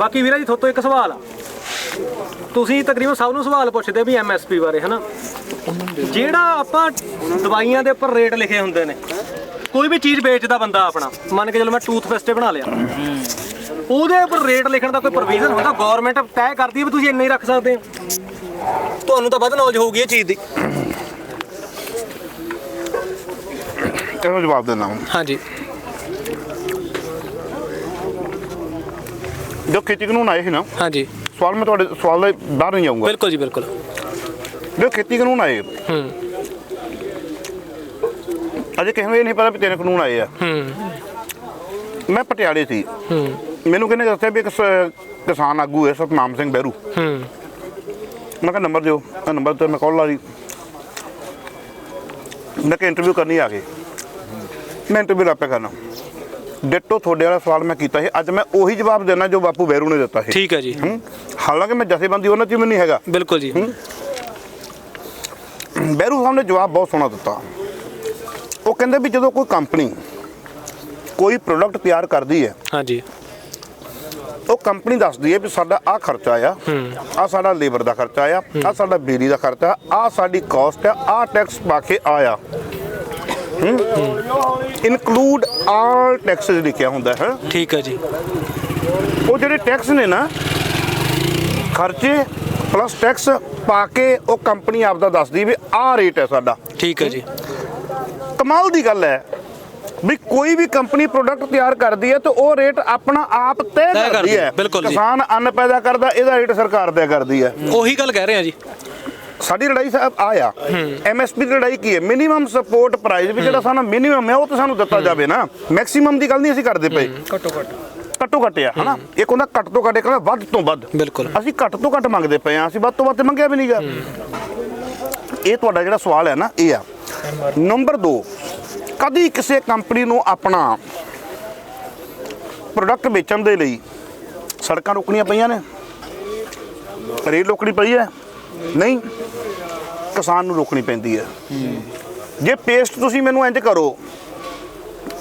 ਬਾਕੀ ਵੀਰਾ ਜੀ ਤੁਹਾਤੋਂ ਇੱਕ ਸਵਾਲ ਆ। ਤੁਸੀਂ ਤਕਰੀਬਨ ਸਭ ਨੂੰ ਸਵਾਲ ਪੁੱਛਦੇ ਵੀ ਐਮਐਸਪੀ ਬਾਰੇ ਹਨਾ? ਜਿਹੜਾ ਆਪਾਂ ਦਵਾਈਆਂ ਦੇ ਉੱਪਰ ਰੇਟ ਲਿਖੇ ਹੁੰਦੇ ਨੇ ਕੋਈ ਵੀ ਚੀਜ਼ ਵੇਚਦਾ ਬੰਦਾ ਆਪਣਾ ਮੰਨ ਕੇ ਚਲੋ ਮੈਂ ਟੂਥਪੇਸਟ ਬਣਾ ਲਿਆ। ਉਹਦੇ ਉੱਪਰ ਰੇਟ ਲਿਖਣ ਦਾ ਕੋਈ ਪ੍ਰੋਵੀਜ਼ਨ ਹੁੰਦਾ? ਗਵਰਨਮੈਂਟ ਤੈਅ ਕਰਦੀ ਹੈ ਵੀ ਤੁਸੀਂ ਇੰਨਾ ਹੀ ਰੱਖ ਸਕਦੇ ਹੋ। ਤੁਹਾਨੂੰ ਤਾਂ ਵੱਧ ਨੌਲੇਜ ਹੋਊਗੀ ਇਹ ਚੀਜ਼ ਦੀ। ਇਹਨੂੰ ਜਵਾਬ ਦੇਣਾ। ਹਾਂਜੀ। ਜੋ ਖੇਤੀ ਕਾਨੂੰਨ ਆਏ ਸੀ ਨਾ ਹਾਂਜੀ। ਸਵਾਲ ਮੈਂ ਤੁਹਾਡੇ ਸਵਾਲ ਦੇ ਬਾਹਰ ਨਹੀਂ ਜਾਊਂਗਾ ਬਿਲਕੁਲ ਜੀ ਬਿਲਕੁਲ। ਜੋ ਖੇਤੀ ਕਾਨੂੰਨ ਆਏ ਹੂੰ। ਅਜੇ ਕਿਸੇ ਨੂੰ ਇਹ ਨਹੀਂ ਪਤਾ ਵੀ ਤਿੰਨ ਕਾਨੂੰਨ ਆਏ ਆ। ਹੂੰ। ਮੈਂ ਪਟਿਆਲੇ ਸੀ। ਹੂੰ। ਮੈਨੂੰ ਕਿਹਨੇ ਦੱਸਿਆ ਵੀ ਇੱਕ ਸ- ਕਿਸਾਨ ਆਗੂ ਹੈ ਸਤਨਾਮ ਸਿੰਘ ਬਹਿਰੂ। ਹੂੰ। ਮੈਂ ਕਿਹਾ ਨੰਬਰ ਦਿਓ ਤਾਂ ਨੰਬਰ ਤੇ ਮੈਂ ਕਾਲ ਲਾ ਲਈ। ਮੈਂ ਕਿ ਇੰਟਰਵਿਊ ਕਰਨੀ ਆ ਗਈ ਮੈਂ ਇੰਟਰਵਿਊ ਆਪੇ ਕਰਨਾ। ਡਿੱਟੋ ਤੁਹਾਡੇ ਵਾਲਾ ਸਵਾਲ ਮੈਂ ਕੀਤਾ ਸੀ। ਅੱਜ ਮੈਂ ਉਹੀ ਜਵਾਬ ਦੇਣਾ ਜੋ ਬਾਪੂ ਬਹਿਰੂ ਨੇ ਦਿੱਤਾ ਸੀ। ਠੀਕ ਹੈ ਜੀ। ਹੂੰ? ਹਾਲਾਂਕਿ ਮੈਂ ਜਥੇਬੰਦੀ ਉਹਨਾਂ ਚ ਵੀ ਨਹੀਂ ਹੈਗਾ। ਬਿਲਕੁਲ ਜੀ। ਬਹਿਰੂ ਸਾਹਿਬ ਨੇ ਜਵਾਬ ਬਹੁਤ ਸੋਹਣਾ ਦਿੱਤਾ। ਉਹ ਕਹਿੰਦੇ ਵੀ ਜਦੋਂ ਕੋਈ ਕੰਪਨੀ ਕੋਈ ਪ੍ਰੋਡਕਟ ਤਿਆਰ ਕਰਦੀ ਹੈ ਹਾਂਜੀ। ਉਹ ਕੰਪਨੀ ਦੱਸਦੀ ਹੈ ਵੀ ਸਾਡਾ ਆਹ ਖਰਚਾ ਆ ਆਹ ਸਾਡਾ ਲੇਬਰ ਦਾ ਖਰਚਾ ਆ ਆਹ ਸਾਡਾ ਬਿਜਲੀ ਦਾ ਖਰਚਾ ਆਹ ਸਾਡੀ ਕਾਸਟ ਆ ਆਹ ਟੈਕਸ ਪਾ ਕੇ ਆਇਆ। ਇਨਕਲੂਡ ਆਲ ਟੈਕਸਸ ਲਿਖਿਆ ਹੁੰਦਾ ਹੈ? ਠੀਕ ਹੈ ਜੀ। ਉਹ ਜਿਹੜੇ ਟੈਕਸ ਨੇ ਨਾ ਖਰਚੇ ਪਲੱਸ ਟੈਕਸ ਪਾ ਕੇ ਉਹ ਕੰਪਨੀ ਆਪਦਾ ਦੱਸਦੀ ਵੀ ਆਹ ਰੇਟ ਹੈ ਸਾਡਾ। ਠੀਕ ਹੈ ਜੀ। ਕਮਾਲ ਦੀ ਗੱਲ ਹੈ ਵੀ ਕੋਈ ਵੀ ਕੰਪਨੀ ਪ੍ਰੋਡਕਟ ਤਿਆਰ ਕਰਦੀ ਹੈ ਤਾਂ ਉਹ ਰੇਟ ਆਪਣਾ ਆਪ ਤੈਅ ਕਰਦੀ ਹੈ। ਕਿਸਾਨ ਅੰਨ ਪੈਦਾ ਕਰਦਾ ਇਹਦਾ ਰੇਟ ਸਰਕਾਰ ਤੈਅ ਕਰਦੀ ਹੈ। ਉਹੀ ਗੱਲ ਕਹਿ ਰਹੇ ਆ ਜੀ। ਸਾਡੀ ਲੜਾਈ ਸਾਹਿਬ ਆਇਆ ਐਮਐਸਪੀ ਦੀ ਲੜਾਈ ਕੀ ਹੈ? ਮਿਨੀਮਮ ਸਪੋਰਟ ਪ੍ਰਾਈਸ ਵੀ ਜਿਹੜਾ ਸਾਨੂੰ ਮਿਨੀਮਮ ਹੈ ਉਹ ਤਾਂ ਸਾਨੂੰ ਦਿੱਤਾ ਜਾਵੇ ਨਾ। ਮੈਕਸਿਮਮ ਦੀ ਗੱਲ ਨਹੀਂ ਅਸੀਂ ਕਰਦੇ ਪਏ। ਘੱਟੋ ਘੱਟ। ਘੱਟੋ ਘੱਟ ਆ ਹਨਾ? ਇੱਕ ਹੁੰਦਾ ਘੱਟ ਤੋਂ ਘੱਟ ਇੱਕ ਹੁੰਦਾ ਵੱਧ ਤੋਂ ਵੱਧ। ਬਿਲਕੁਲ। ਅਸੀਂ ਘੱਟ ਤੋਂ ਘੱਟ ਮੰਗਦੇ ਪਏ ਆ ਅਸੀਂ ਵੱਧ ਤੋਂ ਵੱਧ ਮੰਗਿਆ ਵੀ ਨਹੀਂਗਾ। ਇਹ ਤੁਹਾਡਾ ਜਿਹੜਾ ਸਵਾਲ ਹੈ ਨਾ ਇਹ ਆ। ਨੰਬਰ 2 ਕਦੀ ਕਿਸੇ ਕੰਪਨੀ ਨੂੰ ਆਪਣਾ ਪ੍ਰੋਡਕਟ ਵੇਚਣ ਦੇ ਲਈ ਸੜਕਾਂ ਰੋਕਣੀਆਂ ਪਈਆਂ ਨੇ? ਰੇਲ ਰੋਕਣੀ ਪਈ ਹੈ? ਨਹੀਂ ਕਿਸਾਨ ਨੂੰ ਰੋਕਣੀ ਪੈਂਦੀ ਹੈ। ਜੇ ਪੇਸਟ ਤੁਸੀਂ ਮੈਨੂੰ ਇੰਜ ਕਰੋ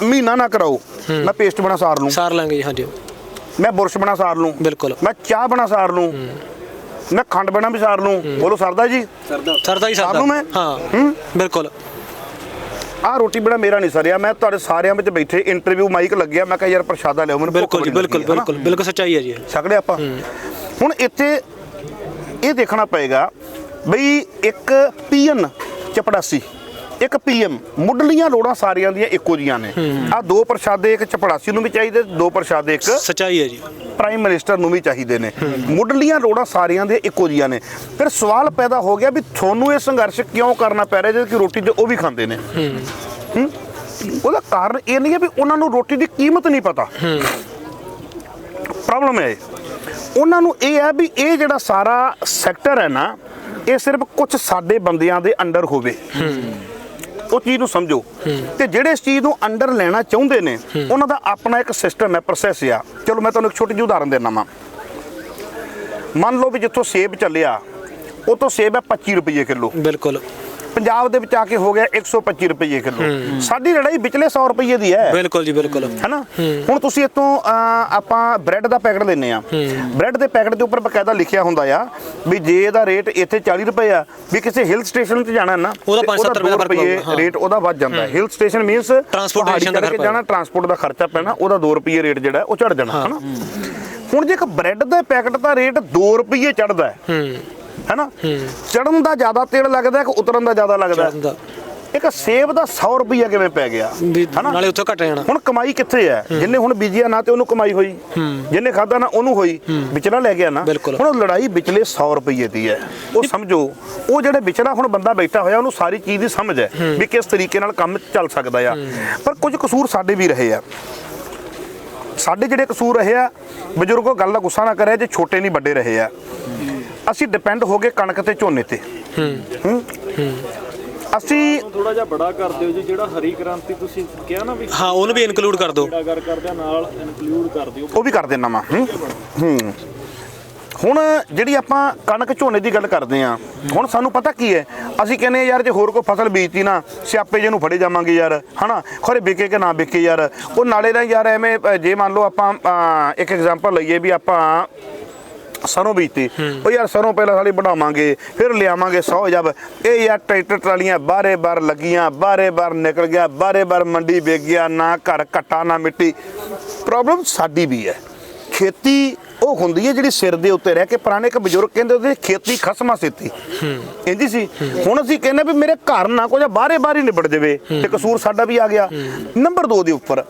ਮਹੀਨਾ ਨਾ ਕਰਾਓ ਮੈਂ ਪੇਸਟ ਬਣਾ ਸਾਰ ਲੂੰ। ਸਾਰ ਲਾਂਗੇ ਜੀ ਹਾਂਜੀ। ਮੈਂ ਬੁਰਸ਼ ਬਣਾ ਸਾਰ ਲੂੰ। ਬਿਲਕੁਲ। ਮੈਂ ਚਾਹ ਬਣਾ ਸਾਰ ਲੂੰ। ਮੈਂ ਖੰਡ ਬਣਾ ਵੀ ਸਾਰ ਲੂੰ। ਬੋਲੋ ਸਰਦਾ ਜੀ? ਸਰਦਾ। ਹੀ ਸਰਦਾ। ਸਾਰ ਲੂੰ ਮੈਂ? ਹਾਂ। ਹੂੰ? ਬਿਲਕੁਲ। ਆਹ ਰੋਟੀ ਬਣਾ ਮੇਰਾ ਨਹੀਂ ਸਰਿਆ। ਮੈਂ ਤੁਹਾਡੇ ਸਾਰਿਆਂ ਵਿੱਚ ਬੈਠੇ ਇੰਟਰਵਿਊ ਮਾਈਕ ਲੱਗਿਆ। ਮੈਂ ਕਿਹਾ ਯਾਰ ਪ੍ਰਸ਼ਾਦਾ ਲਿਓ ਮੈਨੂੰ ਬਿਲਕੁਲ ਬਿਲਕੁਲ ਹੈ? ਬਿਲਕੁਲ। ਬਿਲਕੁਲ ਸੱਚਾਈ ਹੈ ਜੀ। ਛਕੜੇ ਆਪਾਂ। ਹੁਣ ਇੱਥੇ ਇਹ ਦੇਖਣਾ ਪਏਗਾ ਬਈ ਇੱਕ ਪੀਐਨ ਚਪੜਾਸੀ ਇੱਕ ਪੀਐਮ ਮੁੱਢਲੀਆਂ ਲੋੜਾਂ ਸਾਰੀਆਂ ਦੀਆਂ ਇੱਕੋ ਜੀਆਂ ਨੇ। ਆ ਦੋ ਪ੍ਰਸ਼ਾਦੇ ਇੱਕ ਚਪੜਾਸੀ ਨੂੰ ਵੀ ਚਾਹੀਦੇ ਦੋ ਪ੍ਰਸ਼ਾਦੇ ਇੱਕ ਸੱਚਾਈ ਹੈ ਜੀ। ਪ੍ਰਾਈਮ ਮਿਨਿਸਟਰ ਨੂੰ ਵੀ ਚਾਹੀਦੇ ਨੇ। ਮੁੱਢਲੀਆਂ ਲੋੜਾਂ ਸਾਰੀਆਂ ਦੇ ਇੱਕੋ ਜੀਆਂ ਨੇ। ਫਿਰ ਸਵਾਲ ਪੈਦਾ ਹੋ ਗਿਆ ਵੀ ਤੁਹਾਨੂੰ ਇਹ ਸੰਘਰਸ਼ ਕਿਉਂ ਕਰਨਾ ਪੈ ਰਿਹਾ ਜਦ ਕਿ ਰੋਟੀ ਤੇ ਉਹ ਵੀ ਖਾਂਦੇ ਨੇ? ਉਹਦਾ ਕਾਰਨ ਇਹ ਨਹੀਂ ਹੈ ਵੀ ਉਹਨਾਂ ਨੂੰ ਰੋਟੀ ਦੀ ਕੀਮਤ ਨਹੀਂ ਪਤਾ। ਪ੍ਰੋਬਲਮ ਹੈ। ਉਹਨਾਂ ਨੂੰ ਇਹ ਹੈ ਵੀ ਇਹ ਜਿਹੜਾ ਸਾਰਾ ਸੈਕਟਰ ਹੈ ਨਾ, ਇਹ ਸਿਰਫ ਕੁਝ ਸਾਡੇ ਬੰਦਿਆਂ ਦੇ ਅੰਡਰ ਹੋਵੇ। ਉਹ ਚੀਜ਼ ਨੂੰ ਸਮਝੋ। ਤੇ ਜਿਹੜੇ ਇਸ ਚੀਜ਼ ਨੂੰ ਅੰਡਰ ਲੈਣਾ ਚਾਹੁੰਦੇ ਨੇ, ਉਹਨਾਂ ਦਾ ਆਪਣਾ ਇੱਕ ਸਿਸਟਮ ਹੈ ਪ੍ਰੋਸੈਸ ਆ। ਚਲੋ, ਮੈਂ ਤੁਹਾਨੂੰ ਇੱਕ ਛੋਟੀ ਜਿਹੀ ਉਦਾਹਰਨ ਦੇਣਾ ਵਾਂ। ਮੰਨ ਲਓ ਵੀ ਜਿੱਥੋਂ ਸੇਬ ਚੱਲਿਆ ਉਹ ਤੋਂ ਸੇਬ ਹੈ 25 ਰੁਪਏ ਕਿਲੋ। ਬਿਲਕੁਲ। ਪੰਜਾਬ ਦੇ ਵਿੱਚ ਆ ਕੇ ਹੋ ਗਿਆ 125 ਰੁਪਏ ਕਿਲੋ। ਸਾਡੀ ਲੜਾਈ ਵਿਚਲੇ 100 ਰੁਪਏ ਦੀ ਹੈ। ਬਿਲਕੁਲ ਜੀ ਬਿਲਕੁਲ। ਹੈਨਾ? ਹੁਣ ਤੁਸੀਂ ਇਤੋਂ ਆਪਾਂ ਬ੍ਰੈਡ ਦਾ ਪੈਕਟ ਲੈਨੇ ਆ ਬ੍ਰੈਡ ਦੇ ਪੈਕਟ ਦੇ ਉੱਪਰ ਬਕਾਇਦਾ ਲਿਖਿਆ ਹੁੰਦਾ ਆ ਵੀ ਜੇ ਇਹਦਾ ਰੇਟ ਇੱਥੇ 40 ਰੁਪਏ ਆ ਵੀ ਕਿਸੇ ਹਿਲ ਸਟੇਸ਼ਨ ਤੇ ਜਾਣਾ ਨਾ ਉਹਦਾ ਤੇ ਪੰਜ ਸੱਤ ਰੁਪਏ ਦਾ ਫ਼ਰਕ। ਰੇਟ ਉਹਦਾ ਵੱਧ ਜਾਂਦਾ ਹਿਲ ਸਟੇਸ਼ਨ ਮੀਨਸ Transportation ਦਾ ਫ਼ਰਕ ਜਾਣਾ ਟਰਾਂਸਪੋਰਟ ਦਾ ਖਰਚਾ ਪੈਣਾ ਉਹਦਾ 2 ਰੁਪਏ ਰੇਟ ਜਿਹੜਾ ਉਹ ਚੜ ਜਾਣਾ ਹੈਨਾ? ਹੁਣ ਜੇ ਇੱਕ ਬ੍ਰੈਡ ਦੇ ਪੈਕਟ ਦਾ ਰੇਟ 2 ਰੁਪਏ ਚੜਦਾ ਹੈ ਹੂੰ। ਹੈਨਾ? ਚੜਨ ਦਾ ਜ਼ਿਆਦਾ ਤੇਲ ਲੱਗਦਾ ਕਿ ਉਤਰਨ ਦਾ ਜ਼ਿਆਦਾ ਲੱਗਦਾ? ਇੱਕ ਸੇਬ ਦਾ 100 ਰੁਪਏ ਕਿਵੇਂ ਪੈ ਗਿਆ? ਹੈਨਾ? ਨਾਲੇ ਉੱਥੇ ਘਟ ਜਾਣਾ। ਹੁਣ ਕਮਾਈ ਕਿੱਥੇ ਹੈ? ਜਿੰਨੇ ਹੁਣ ਬੀਜਿਆ ਨਾ ਤੇ ਉਹਨੂੰ ਕਮਾਈ ਹੋਈ। ਜਿੰਨੇ ਖਾਦਾ ਨਾ ਉਹਨੂੰ ਹੋਈ। ਵਿਚਲਾ ਲੈ ਗਿਆ ਨਾ। ਹੁਣ ਉਹ ਲੜਾਈ ਵਿਚਲੇ 100 ਰੁਪਏ ਦੀ ਹੈ। ਉਹ ਸਮਝੋ ਉਹ ਜਿਹੜੇ ਵਿਚਲਾ ਹੁਣ ਬੰਦਾ ਬੈਠਾ ਹੋਇਆ ਉਹਨੂੰ ਸਾਰੀ ਚੀਜ਼ ਦੀ ਸਮਝ ਹੈ ਵੀ ਕਿਸ ਤਰੀਕੇ ਨਾਲ ਕੰਮ ਚੱਲ ਸਕਦਾ ਆ। ਪਰ ਕੁਝ ਕਸੂਰ ਸਾਡੇ ਵੀ ਰਹੇ ਆ। ਸਾਡੇ ਜਿਹੜੇ ਕਸੂਰ ਰਹੇ ਆ ਬਜ਼ੁਰਗੋ ਗੱਲ ਦਾ ਗੁੱਸਾ ਨਾ ਕਰਿਆ ਜੇ ਛੋਟੇ ਨਹੀਂ ਵੱਡੇ ਰਹੇ ਆ। ਅਸੀਂ ਡਿਪੈਂਡ ਹੋ ਗਏ ਕਣਕ ਤੇ ਝੋਨੇ ਤੇ। ਹੂੰ। ਅਸੀਂ ਥੋੜਾ ਜਿਹਾ ਬੜਾ ਕਰ ਦਿਓ ਜੀ ਜਿਹੜਾ ਹਰੀ ਕ੍ਰਾਂਤੀ ਤੁਸੀਂ ਕਿਹਾ ਨਾ ਵੀ ਹਾਂ ਉਹਨੂੰ ਵੀ ਇਨਕਲੂਡ ਕਰ ਦਿਓ। ਅਗਰ ਕਰਦਿਆਂ ਨਾਲ ਇਨਕਲੂਡ ਕਰ ਦਿਓ। ਉਹ ਵੀ ਕਰ ਦੇਣਾ ਵਾ ਹੂੰ। ਹੂੰ। ਹੁਣ ਜਿਹੜੀ ਆਪਾਂ ਕਣਕ ਝੋਨੇ ਦੀ ਗੱਲ ਕਰਦੇ ਆ ਹੁਣ ਸਾਨੂੰ ਪਤਾ ਕੀ ਹੈ? ਅਸੀਂ ਕਹਿੰਦੇ ਹਾਂ ਯਾਰ ਜੇ ਹੋਰ ਕੋਈ ਫਸਲ ਬੀਜਤੀ ਨਾ ਸਿਆਪੇ ਜੇ ਨੂੰ ਫੜੇ ਜਾਵਾਂਗੇ ਯਾਰ ਹਨਾ? ਖਰੇ ਵਿਕੇ ਕਿ ਨਾ ਵਿਕੇ ਯਾਰ? ਉਹ ਨਾਲੇ ਦਾ ਯਾਰ ਐਵੇਂ ਜੇ ਮੰਨ ਲਓ ਆਪਾਂ ਇੱਕ ਐਗਜ਼ਾਮਪਲ ਲਈਏ ਵੀ ਆਪਾਂ ਸਰੋਂ ਬੀਜਤੀ ਉਹ ਯਾਰ ਸਰੋਂ ਪਹਿਲਾਂ ਸਾਲੀ ਬਣਾਵਾਂਗੇ ਫਿਰ ਲਿਆਵਾਂਗੇ 100 ਜਬ। ਇਹ ਯਾਰ ਟਰੈਕਟਰ ਟਰਾਲੀਆਂ ਬਾਰੇ ਬਾਰ ਲੱਗੀਆਂ ਬਾਰੇ ਬਾਰ ਨਿਕਲ ਗਿਆ ਬਾਰੇ ਬਾਰ ਮੰਡੀ ਵੇਚ ਗਿਆ ਨਾ ਘਰ ਕੱਟਾ ਨਾ ਮਿੱਟੀ। ਪ੍ਰੋਬਲਮ ਸਾਡੀ ਵੀ ਹੈ। ਖੇਤੀ ਉਹ ਹੁੰਦੀ ਹੈ ਜਿਹੜੀ ਸਿਰ ਦੇ ਉੱਤੇ ਰਹਿ ਕੇ ਪੁਰਾਣੇ ਇੱਕ ਬਜ਼ੁਰਗ ਕਹਿੰਦੇ ਹੁੰਦੇ ਸੀ, ਖੇਤੀ ਖਸਮਾ ਸੇਤੀ। ਕਹਿੰਦੀ ਸੀ। ਹੁਣ ਅਸੀਂ ਕਹਿੰਦੇ ਵੀ ਮੇਰੇ ਘਰ ਨਾ ਕੁਝ ਬਾਰੇ ਬਾਰ ਹੀ ਨਿਬੜ ਜਾਵੇ ਤੇ ਕਸੂਰ ਸਾਡਾ ਵੀ ਆ ਗਿਆ। ਨੰਬਰ 2 ਦੇ ਉੱਪਰ।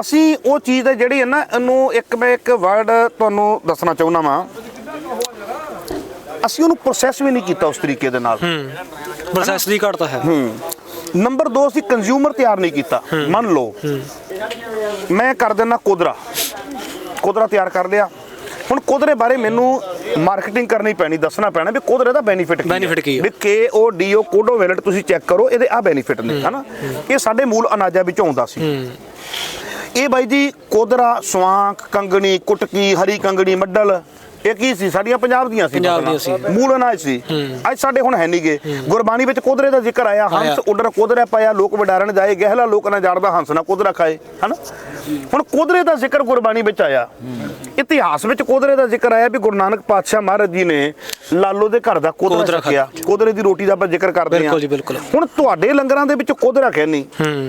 ਅਸੀਂ ਉਹ ਚੀਜ਼ ਹੈ ਜਿਹੜੀ ਹੈ ਨਾ ਇਹਨੂੰ ਇੱਕ ਮੈਂ ਇੱਕ ਵਰਡ ਤੁਹਾਨੂੰ ਦੱਸਣਾ ਚਾਹੁੰਦਾ ਵਾਂ। ਅਸੀਂ ਉਹਨੂੰ ਪ੍ਰੋਸੈਸ ਵੀ ਨਹੀਂ ਕੀਤਾ ਉਸ ਤਰੀਕੇ ਦੇ ਨਾਲ। ਪ੍ਰੋਸੈਸ ਦੀ ਘਾਟ ਤਾਂ ਹੈ। ਨੰਬਰ 2 ਅਸੀਂ ਕੰਜ਼ਿਊਮਰ ਤਿਆਰ ਨਹੀਂ ਕੀਤਾ। ਮੰਨ ਲਓ ਮੈਂ ਕਰ ਦਿੰਦਾ ਕੋਦਰਾ। ਕੋਦਰਾ ਤਿਆਰ ਕਰ ਲਿਆ। ਹੁਣ ਕੋਦਰੇ ਬਾਰੇ ਮੈਨੂੰ ਮਾਰਕੀਟਿੰਗ ਕਰਨੀ ਪੈਣੀ ਦੱਸਣਾ ਪੈਣਾ ਵੀ ਕੋਦਰੇ ਦਾ ਬੈਨੀਫਿਟ ਕੀ ਹੈ? ਵੀ ਕੇ ਓ ਡੀ ਓ ਕੋਡੋ ਵੈਲਟ ਤੁਸੀਂ ਚੈੱਕ ਕਰੋ ਇਹਦੇ ਆ ਬੈਨੀਫਿਟ ਨੇ ਹਨਾ? ਇਹ ਸਾਡੇ ਮੂਲ ਅਨਾਜਾਂ ਵਿੱਚੋਂ ਆਉਂਦਾ ਸੀ। ਇਹ ਬਾਈ ਜੀ ਕੋਦਰਾ ਸਵਾਂਕ ਕੰਗਣੀ ਕੁਟਕੀ ਹਰੀ ਕੰਗਣੀ ਮੱਡਲ। ਇਹ ਕੀ ਸੀ? ਸਾਡੀਆਂ ਪੰਜਾਬ ਦੀਆਂ ਸੀ ਪੰਜਾਬ ਦੀਆਂ। ਸੀ। ਮੂਲ ਅਨਾਜ ਸੀ। ਅੱਜ ਸਾਡੇ ਹੁਣ ਹੈ ਨਹੀਂਗੇ ਗੁਰਬਾਣੀ ਵਿੱਚ ਕੋਦਰੇ ਦਾ ਜ਼ਿਕਰ ਆਇਆ ਹੰਸ ਉਡਰ ਕੋਦਰਾ ਪਾਇਆ ਲੋਕ ਵਡਾਰਨ ਜਾਏ ਗਹਿਲਾ ਲੋਕ ਨਾ ਜਾਣਦਾ ਹੰਸ ਨਾ ਕੋਦਰਾ ਖਾਏ ਹਨਾ? ਹੁਣ ਕੋਦਰੇ ਦਾ ਜ਼ਿਕਰ ਗੁਰਬਾਣੀ ਵਿੱਚ ਆਇਆ। ਇਤਿਹਾਸ ਵਿੱਚ ਕੋਦਰੇ ਦਾ ਜ਼ਿਕਰ ਆਇਆ ਵੀ ਗੁਰੂ ਨਾਨਕ ਪਾਤਸ਼ਾਹ ਮਹਾਰਾਜ ਜੀ ਨੇ ਲਾਲੋ ਦੇ ਘਰ ਦਾ ਕੋਦਰਾ ਛਕਿਆ। ਕੋਦਰੇ ਦੀ ਰੋਟੀ ਦਾ ਆਪਾਂ ਜ਼ਿਕਰ ਕਰਦੇ ਹਾਂ। ਬਿਲਕੁਲ ਜੀ, ਬਿਲਕੁਲ। ਹੁਣ ਤੁਹਾਡੇ ਲੰਗਰਾਂ ਦੇ ਵਿੱਚ ਕੋਦਰਾ ਕਹਿੰਨੀ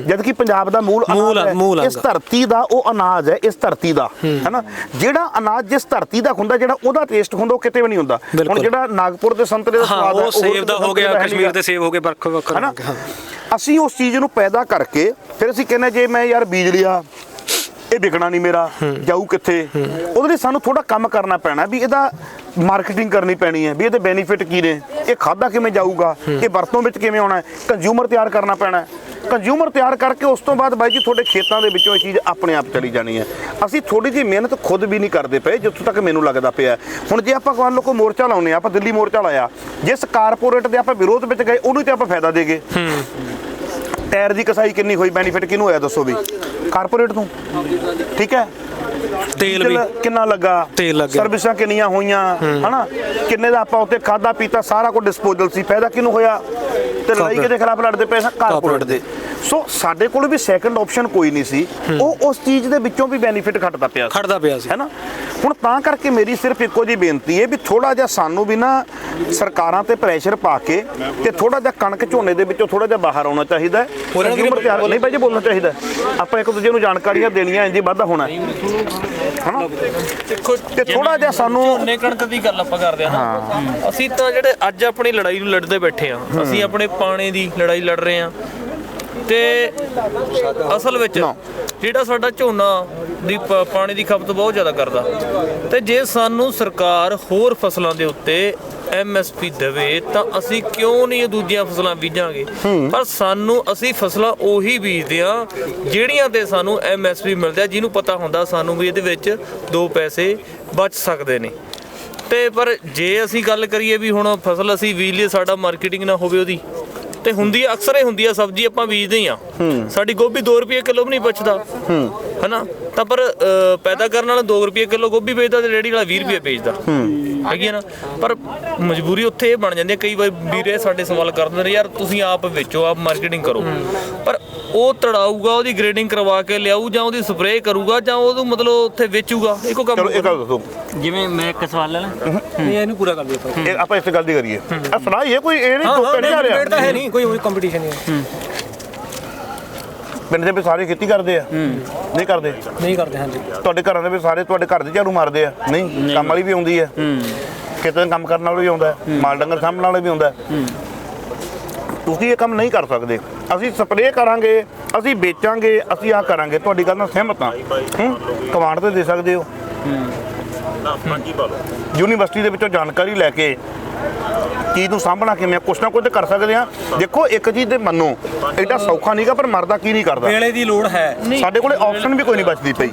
ਜਦ ਕਿ ਪੰਜਾਬ ਦਾ ਮੂਲ ਅਨਾਜ ਹੈ। ਇਸ। ਧਰਤੀ ਦਾ ਉਹ ਅਨਾਜ ਹੈ ਇਸ ਧਰਤੀ ਦਾ। ਹੈਨਾ? ਜਿਹੜਾ ਅਨਾਜ ਜਿਸ ਧਰਤੀ ਦਾ ਹੁੰਦਾ ਜਿਹੜਾ ਉਹਦਾ ਟੇਸਟ ਹੁੰਦਾ ਉਹ ਕਿਤੇ ਵੀ ਨਹੀਂ ਹੁੰਦਾ। ਹੁਣ। ਜਿਹੜਾ ਨਾਗਪੁਰ ਦੇ ਸੰਤਰੇ ਦਾ ਸਵਾਦ ਹੈ ਉਹ ਸੇਬ ਦਾ ਹੋ ਗਿਆ ਕਸ਼ਮੀਰ। ਦੇ ਸੇਬ ਹੋ ਗਏ ਵੱਖ ਵੱਖ ਹਨਾ? ਅਸੀਂ ਉਸ ਚੀਜ਼ ਨੂੰ ਪੈਦਾ ਕਰਕੇ ਫਿਰ ਅਸੀਂ ਕਹਿੰਦੇ ਜੇ ਮੈਂ ਯਾਰ ਬੀਜ ਲਿਆ ਇਹ ਵਿਕਣਾ ਨਹੀਂ ਮੇਰਾ, ਜਾਊ ਕਿੱਥੇ? ਉਹਦੇ ਲਈ ਸਾਨੂੰ ਥੋੜਾ ਕੰਮ ਕਰਨਾ ਪੈਣਾ ਵੀ ਇਹਦਾ ਮਾਰਕੀਟਿੰਗ ਕਰਨੀ ਪੈਣੀ ਹੈ, ਵੀ ਇਹਦੇ ਬੈਨੀਫਿਟ ਕੀ ਨੇ? ਇਹ ਖਾਦਾ ਕਿਵੇਂ ਜਾਊਗਾ? ਇਹ ਵਰਤੋਂ ਵਿੱਚ ਕਿਵੇਂ ਆਉਣਾ ਕੰਜ਼ਿਊਮਰ ਤਿਆਰ ਕਰਨਾ ਪੈਣਾ ਕੰਜ਼ਿਊਮਰ ਤਿਆਰ ਕਰਕੇ ਉਸ ਤੋਂ ਬਾਅਦ ਬਾਈ ਜੀ ਤੁਹਾਡੇ ਖੇਤਾਂ ਦੇ ਵਿੱਚੋਂ ਇਹ ਚੀਜ਼ ਆਪਣੇ ਆਪ ਚਲੀ ਜਾਣੀ ਹੈ। ਅਸੀਂ ਥੋੜੀ ਜਿਹੀ ਮਿਹਨਤ ਖੁਦ ਵੀ ਨਹੀਂ ਕਰਦੇ ਪਏ, ਜਿੱਥੋਂ ਤੱਕ ਮੈਨੂੰ ਲੱਗਦਾ ਪਿਆ। ਹੁਣ ਜੇ ਆਪਾਂ ਮੰਨ ਲਓ ਮੋਰਚਾ ਲਾਉਨੇ ਆ ਆਪਾਂ ਦਿੱਲੀ ਮੋਰਚਾ ਲਾਇਆ। ਜਿਸ ਕਾਰਪੋਰੇਟ ਦੇ ਆਪਾਂ ਵਿਰੋਧ ਵਿੱਚ ਗਏ, ਉਹਨੂੰ ਤੇ ਆਪਾਂ ਫਾਇਦਾ ਦੇਗੇ। ਟਾਇਰ ਦੀ ਕਸਾਈ ਕਿੰਨੀ ਹੋਈ ਬੈਨੀਫਿਟ ਕਿਹਨੂੰ ਹੋਇਆ ਦੱਸੋ ਵੀ? ਕਾਰਪੋਰੇਟ ਨੂੰ? ਠੀਕ ਹੈ? ਤੇਲ ਵੀ। ਕਿੰਨਾ ਲੱਗਾ? ਤੇਲ ਲੱਗ ਗਿਆ। ਸਰਵਿਸਾਂ ਕਿੰਨੀਆਂ ਹੋਈਆਂ? ਹਨਾ? ਕਿੰਨੇ ਦਾ ਆਪਾਂ ਉੱਤੇ ਖਾਦਾ ਪੀਤਾ ਸਾਰਾ ਕੁਝ ਡਿਸਪੋਜ਼ਲ ਸੀ। ਫਾਇਦਾ ਕਿਹਨੂੰ ਹੋਇਆ? ਤੇ ਲੜਾਈ ਕਿਹਦੇ ਖਿਲਾਫ ਲੜਦੇ ਪਏ? ਸਾਂ ਕਾਰਪੋਰੇਟ ਦੇ। ਸੋ ਸਾਡੇ ਕੋਲ ਵੀ ਸੈਕੰਡ ਆਪਸ਼ਨ ਕੋਈ ਨਹੀਂ ਸੀ। ਉਹ ਉਸ ਚੀਜ਼ ਦੇ ਵਿੱਚੋਂ ਵੀ ਬੈਨੀਫਿਟ ਖੱਟਦਾ ਪਿਆ ਸੀ। ਖੜਦਾ ਪਿਆ ਸੀ। ਹੈ ਨਾ? ਹੁਣ ਤਾਂ ਕਰਕੇ ਮੇਰੀ ਸਿਰਫ ਇੱਕੋ ਜੀ ਬੇਨਤੀ ਹੈ ਵੀ ਥੋੜਾ ਜਿਹਾ ਸਾਨੂੰ ਵੀ ਨਾ ਸਰਕਾਰਾਂ ਤੇ ਪ੍ਰੈਸ਼ਰ ਪਾ ਕੇ ਤੇ ਥੋੜਾ ਜਿਹਾ ਕਣਕ ਝੋਨੇ ਦੇ ਵਿੱਚੋਂ ਥੋੜਾ ਜਿਹਾ ਬਾਹਰ ਆਉਣਾ ਚਾਹੀਦਾ ਤਿਆਰ ਨਹੀਂ ਭਾਈ ਜੀ ਬੋਲਣਾ ਚਾਹੀਦਾ। ਆਪਾਂ ਇੱਕ ਦੂਜੇ ਨੂੰ ਜਾਣਕਾਰੀਆਂ ਦੇਣੀਆਂ ਇੰਜ ਹੀ ਵਾਧਾ ਹੋਣਾ ਹੈ। ਹਨਾ? ਦੇਖੋ ਤੇ ਥੋੜਾ ਜਿਹਾ ਸਾਨੂੰ ਝੋਨੇ ਕਣਕ ਦੀ ਗੱਲ ਆਪਾਂ ਕਰਦੇ ਆ ਨਾ। ਅਸੀਂ ਤਾਂ ਜਿਹੜੇ ਅੱਜ ਆਪਣੀ ਲੜਾਈ ਨੂੰ ਲੜਦੇ ਬੈਠੇ ਆ ਅਸੀਂ ਆਪਣੇ ਪਾਣੀ ਦੀ ਲੜਾਈ ਲੜ ਰਹੇ ਆ ਤੇ ਅਸਲ ਵਿੱਚ ਜਿਹੜਾ ਸਾਡਾ ਝੋਨਾ ਦੀ ਪਾਣੀ ਦੀ ਖਪਤ ਬਹੁਤ ਜ਼ਿਆਦਾ ਕਰਦਾ। ਤੇ ਜੇ ਸਾਨੂੰ ਸਰਕਾਰ ਹੋਰ ਫਸਲਾਂ ਦੇ ਉੱਤੇ ਐਮਐਸਪੀ ਦੇਵੇ ਤਾਂ ਅਸੀਂ ਕਿਉਂ ਨਹੀਂ ਇਹ ਦੂਜੀਆਂ ਫਸਲਾਂ ਬੀਜਾਂਗੇ? ਪਰ ਸਾਨੂੰ ਅਸੀਂ ਫਸਲਾਂ ਉਹੀ ਬੀਜਦੇ ਆ ਜਿਹੜੀਆਂ ਤੇ ਸਾਨੂੰ ਐਮਐਸਪੀ ਮਿਲਦਾ ਜਿਹਨੂੰ ਪਤਾ ਹੁੰਦਾ ਸਾਨੂੰ ਵੀ ਇਹਦੇ ਵਿੱਚ ਦੋ ਪੈਸੇ ਬਚ ਸਕਦੇ ਨੇ। ਤੇ ਪਰ ਜੇ ਅਸੀਂ ਗੱਲ ਕਰੀਏ ਵੀ ਹੁਣ ਫਸਲ ਅਸੀਂ ਬੀਜ ਲਈ ਸਾਡਾ ਮਾਰਕੀਟਿੰਗ ਨਾ ਹੋਵੇ ਉਹਦੀ ਤੇ ਹੁੰਦੀ ਆ ਅਕਸਰ ਹੀ ਹੁੰਦੀ ਆ ਸਬਜ਼ੀ ਆਪਾਂ ਬੀਜਦੇ ਹੀ ਆ। ਸਾਡੀ ਗੋਭੀ 2 ਰੁਪਏ ਕਿਲੋ ਵੀ ਨਹੀਂ ਬਚਦਾ ਹਨਾ? ਤਾਂ ਪਰ ਪੈਦਾ ਕਰਨ ਵਾਲਾ 2 ਰੁਪਏ ਕਿਲੋ ਗੋਭੀ ਵੇਚਦਾ ਤੇ ਰੇੜੀ ਵਾਲਾ 20 ਰੁਪਏ ਵੇਚਦਾ। ਹੈਗੀ ਆ ਨਾ ਪਰ ਮਜਬੂਰੀ ਉੱਥੇ ਇਹ ਬਣ ਜਾਂਦੀ ਹੈ ਕਈ ਵਾਰ ਵੀਰੇ ਸਾਡੇ ਸਵਾਲ ਕਰਦੇ ਨੇ ਯਾਰ ਤੁਸੀਂ ਆਪ ਵੇਚੋ ਆਪ ਮਾਰਕੀਟਿੰਗ ਕਰੋ। ਪਰ ਉਹ ਤੜਾਊਗਾ ਉਹਦੀ ਗ੍ਰੇਡਿੰਗ ਕਰਵਾ ਕੇ ਲਿਆਊ ਜਾਂ ਉਹਦੀ ਸਪਰੇਅ ਕਰੂਗਾ ਜਾਂ ਉਹਨੂੰ ਮਤਲਬ ਉੱਥੇ ਵੇਚੂਗਾ ਇੱਕੋ ਕੰਮ ਚਲੋ ਇਹ ਗੱਲ ਦੱਸੋ। ਜਿਵੇਂ ਮੈਂ ਇੱਕ ਸਵਾਲ ਲੈਣਾ ਨਹੀਂ ਇਹਨੂੰ ਪੂਰਾ ਕਰ ਦਿਓ ਆਪਾਂ। ਇਹ ਆਪਾਂ ਇਸ ਗੱਲ ਦੀ ਕਰੀਏ। ਆ ਸੁਣਾ ਇਹ ਕੋਈ? ਇਹ ਨਹੀਂ ਹਾਂ ਨਹੀਂ ਆ ਰਿਹਾ। ਤਾਂ ਹੈ ਨਹੀਂ ਕੋਈ ਕੋਈ ਕੰਪੀਟੀਸ਼ਨ ਨਹੀਂ ਹੈ। ਪਿੰਡ ਦੇ ਵੀ ਸਾਰੇ ਖੇਤੀ ਕਰਦੇ ਆ। ਨਹੀਂ ਕਰਦੇ? ਨਹੀਂ ਕਰਦੇ ਹਾਂਜੀ। ਤੁਹਾਡੇ ਘਰਾਂ ਦੇ ਵੀ ਸਾਰੇ ਤੁਹਾਡੇ ਘਰ ਦੇ ਝਾੜੂ ਮਾਰਦੇ ਆ। ਨਹੀਂ? ਕੰਮ ਵਾਲੀ ਵੀ ਆਉਂਦੀ ਹੈ। ਖੇਤਾਂ ਦਾ ਕੰਮ ਕਰਨ ਵਾਲਾ ਵੀ ਆਉਂਦਾ ਮਾਲ ਡੰਗਰ ਸਾਂਭਣ ਵਾਲਾ ਵੀ ਆਉਂਦਾ ਹੈ। ਤੁਸੀਂ ਇਹ ਕੰਮ ਨਹੀਂ ਕਰ ਸਕਦੇ। ਅਸੀਂ ਸਪਰੇਅ ਕਰਾਂਗੇ ਅਸੀਂ ਵੇਚਾਂਗੇ ਅਸੀਂ ਆ ਕਰਾਂਗੇ। ਤੁਹਾਡੀ ਗੱਲ ਨਾਲ ਸਹਿਮਤ ਹਾਂ। ਹੂੰ? ਕਮਾਂਡ ਤੇ ਦੇ ਸਕਦੇ ਹੋ। ਯੂਨੀਵਰਸਿਟੀ ਦੇ ਵਿੱਚੋਂ ਜਾਣਕਾਰੀ ਲੈ ਕੇ ਚੀਜ਼ ਨੂੰ ਸਾਂਭਣਾ ਕਿਵੇਂ ਆ, ਕੁਛ ਨਾ ਤਾਂ ਕਰ ਸਕਦੇ ਆ। ਦੇਖੋ ਇੱਕ ਚੀਜ਼ ਤੇ ਮੰਨੋ ਐਡਾ ਸੌਖਾ ਨਹੀਂਗਾ ਪਰ ਮਰਦਾ ਕੀ ਨਹੀਂ ਕਰਦਾ। ਵੇਲੇ ਦੀ ਲੋੜ ਹੈ। ਸਾਡੇ ਕੋਲੇ ਆਪਸ਼ਨ ਵੀ ਕੋਈ ਨਹੀਂ ਬਚਦੀ ਪਈ।